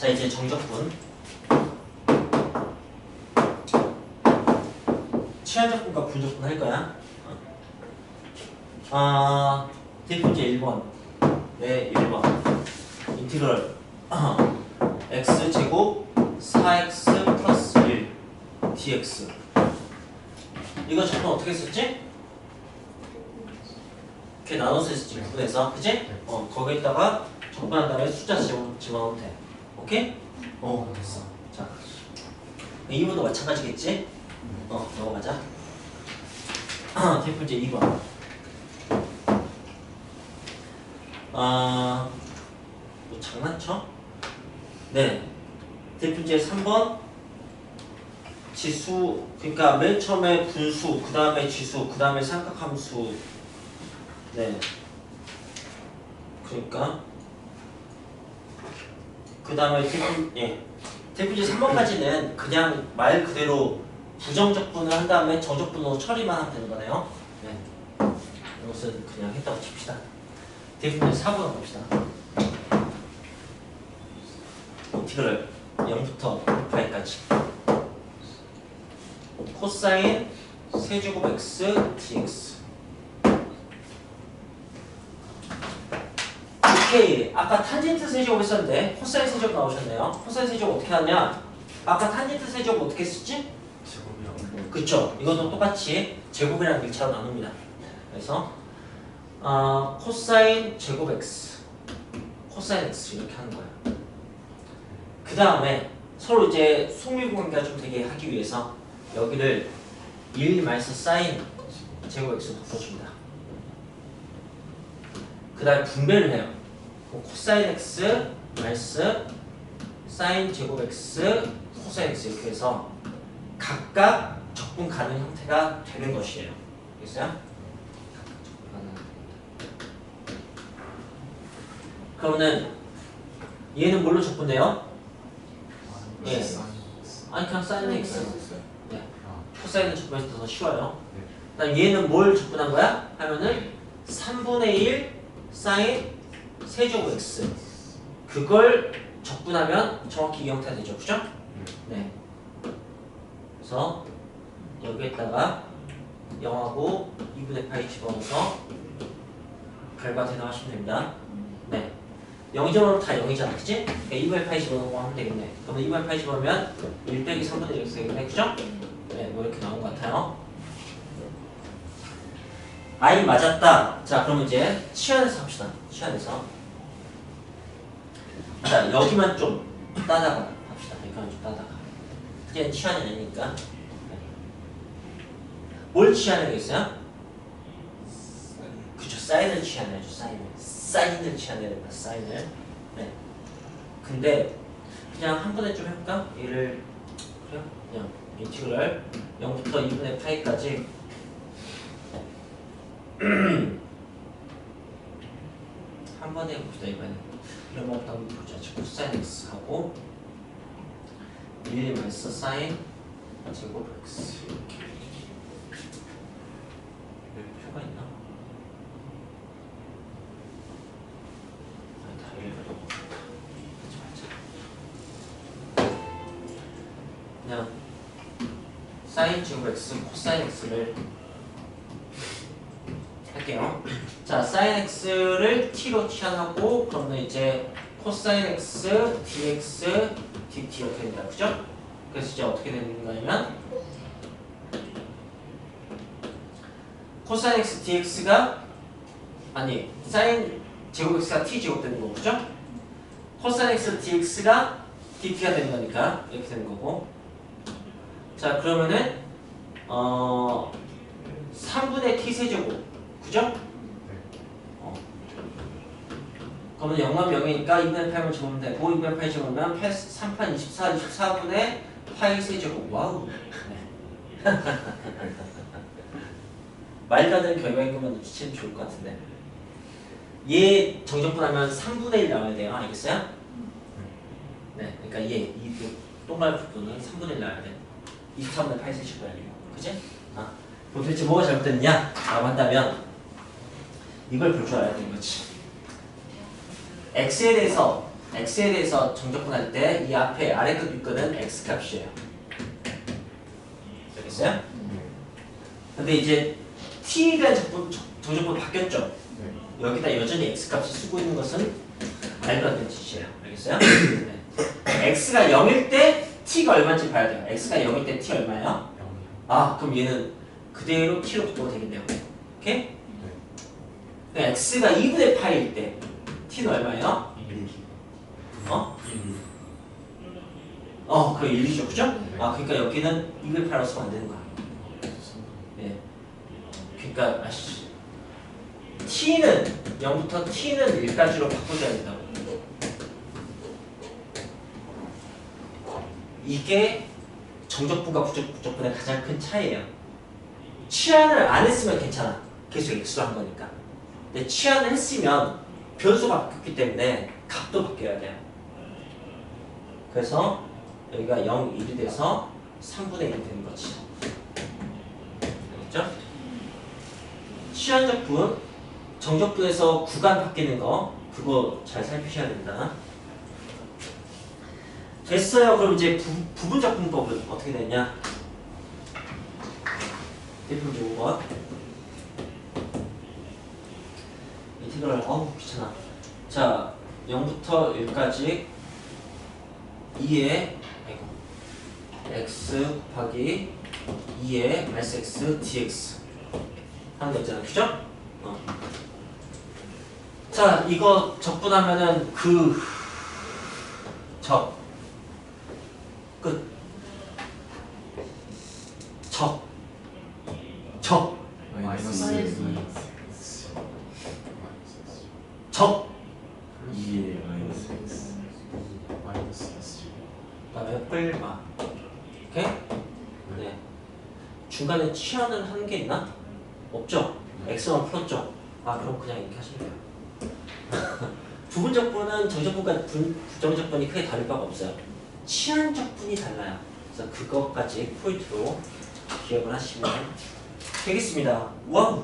자 이제 정적분. 치환적분과 분적분 할 거야. 아 대표제 1번. 네 1번. 인티그럴. X제곱 4x 플러스 1 dx. 이거 적분 어떻게 썼지? 이렇게 나눠서 했었지 구분해서. 그치? 어 거기에다가 적분한 다음에 숫자 집어, 집어넣으면 돼 오케이? 어 됐어 자 2번도 마찬가지겠지? 어 넘어가자 대표제 2번 아, 뭐 장난쳐? 네. 대표제 3번 지수 그러니까 맨 처음에 분수 그 다음에 지수 그 다음에 삼각함수 네 그러니까 그 다음에 대표 예. 대표제 3번까지는 그냥 말 그대로 부정적분을 한 다음에 정적분으로 처리만 하면 되는 거네요. 네. 이것은 그냥 했다고 칩시다. 대표제 4번 봅시다. 인티그럴 0부터 파이까지. 코사인 세제곱 x dx 오케이 아까 탄젠트 세제곱 했었는데 코사인 세제곱 나오셨네요 코사인 세제곱 어떻게 하냐 아까 탄젠트 세제곱 어떻게 했었지? 제곱이라고. 그쵸 이것도 똑같이 제곱이라는 일차로 나눕니다 그래서 아 코사인 제곱 x 코사인 x 이렇게 하는 거예요 그 다음에 서로 이제 속밀 관계가 좀 되게 하기 위해서 여기를 1 마이너스 사인 제곱 x로 바꿔줍니다. 그 다음에 분배를 해요. 뭐 코사인 x 마이너스 사인 제곱 x 코사인 x 이렇게 해서 각각 적분 가능 형태가 되는 것이에요. 알겠어요? 그러면은 얘는 뭘로 적분돼요? 예. 아니 그냥 사인 x 네. 코사인은 적분해서 더 쉬워요. 네. 얘는 뭘 적분한 거야? 하면은 3분의 1 사인 세제곱 x 그걸 적분하면 정확히 이 형태가 되죠, 그죠? 네. 그래서 여기에다가 0하고 2분의 파이 집어넣어서 결과 대답하시면 됩니다. 네. 0이점으로 다 0이잖아, 그치? 그러니까 2분의 파이 집어넣고 하면 되겠네. 그러면 2분의 파이 집어넣으면 1 빼기 3분의 1 이렇게 되겠네, 그죠? 네, 뭐 이렇게 나온 것 같아요. I 맞았다. 자, 그럼 이제 치안에서 합시다. 치안에서. 자, 여기만 좀 따다가 합시다. 여기만 좀 따다가. 이제 치안이 아니니까. 뭘 치안해야겠어요? 그쵸, 사인을 치안해야죠, 사인을. 사인을 치안해야 된다, 사인을. 네. 근데 그냥 한 번에 좀 해볼까? 얘를 그래요? 그냥 인티그럴 0부터 2분의 파이까지 한 번에 해봅시다 이번에. 이런 것부터 한번 보자. 코사인 x 하고 1 마이너스 사인 제곱 x. 이렇게 표가 있나? 아니 다 읽어도 하지 말자. 그냥 사인 제곱 x 코사인 x를 할게요. 자, 사인 x를 t로 치환하고 그러면 이제 코사인 x dx dt 이렇게 된다. 그죠? 그래서 이제 어떻게 되는 거냐면 코사인 x dx가 아니 사인 제곱 x가 t 제곱 되는 그죠? 코사인 x dx가 dt가 되는 거니까 이렇게 되는 거고 자 그러면은 어 3분의 t 세제곱 그죠? 어. 그러면 0만 0이니까 2분의 8만 집으면 되고 2분의 8 집으면 8, 3판 24, 24분의 파이 세제곱 와우 네. 말도 안 되는 결과인 것만 눈치채면 좋을 것 같은데 얘 정적분하면 3분의 1 나와야 돼요 알겠어요? 네 그러니까 얘, 이 동그란 부분은 3분의 1 나와야 돼 23분의 8 세제곱이야 그지? 아, 그럼 도대체 뭐가 잘못됐느냐? 라고 한다면 이걸 볼 줄 알아야 되는 거지. X에 대해서 x에 대해서 정적분할 때 이 앞에 아래 끝 윗끝은 x 값이에요. 알겠어요? 근데 이제 대한 적분, 정- 정적분 바뀌었죠? 여기다 여전히 x 값을 쓰고 있는 것은 말도 안 되는 짓이에요. 알겠어요? 네. x가 0일 때 t가 얼마인지 봐야 돼요. x가 0일 때 t 얼마예요? 아 그럼 얘는 그대로 t로 바꾸면 되겠네요. 오케이? 그러니까 x가 2분의 파일 때 t는 얼마예요? 어? 어, 그럼 1, 2죠, 그죠? 아, 그러니까 여기는 2분의 8라고 쓰면 안 되는 거야. 예. 그러니까 아시죠? t는 0부터 t는 1까지로 바꿔줘야 된다고. 이게 정적분과 부적, 부적분의 가장 큰 차이예요. 치환을 안 했으면 괜찮아. 계속 x로 한 거니까. 근데 치환을 했으면 변수가 바뀌었기 때문에 값도 바뀌어야 돼요. 그래서 여기가 0, 1이 돼서 3분의 1이 되는 거지. 알겠죠? 치환적분, 정적분에서 구간 바뀌는 거 그거 잘 살피셔야 된다. 됐어요. 그럼 이제 부, 부분적분법은 어떻게 되냐? 1분 5번 인테그랄 어우 귀찮아. 자 0부터 1까지 2의 아이고 x 곱하기 2의 마이너스 x dx. 하는 거 있잖아. 그죠? 어. 자 이거 적분하면은 그 적, 끝, 적, 적, 마이너스 적, 2의 마이너스 x 마이너스 x 그다음에 뿔마, 오케이? 네. 중간에 치환을 한게 있나? 없죠? x만 풀었죠? 아 그럼 그냥 이렇게 하시면 돼요. 부분적분은 정적분과 분- 부정적분이 크게 다를 바가 없어요. 치환적분이 달라요. 그래서 그것까지 포인트로 기억을 하시면 되겠습니다. 와우!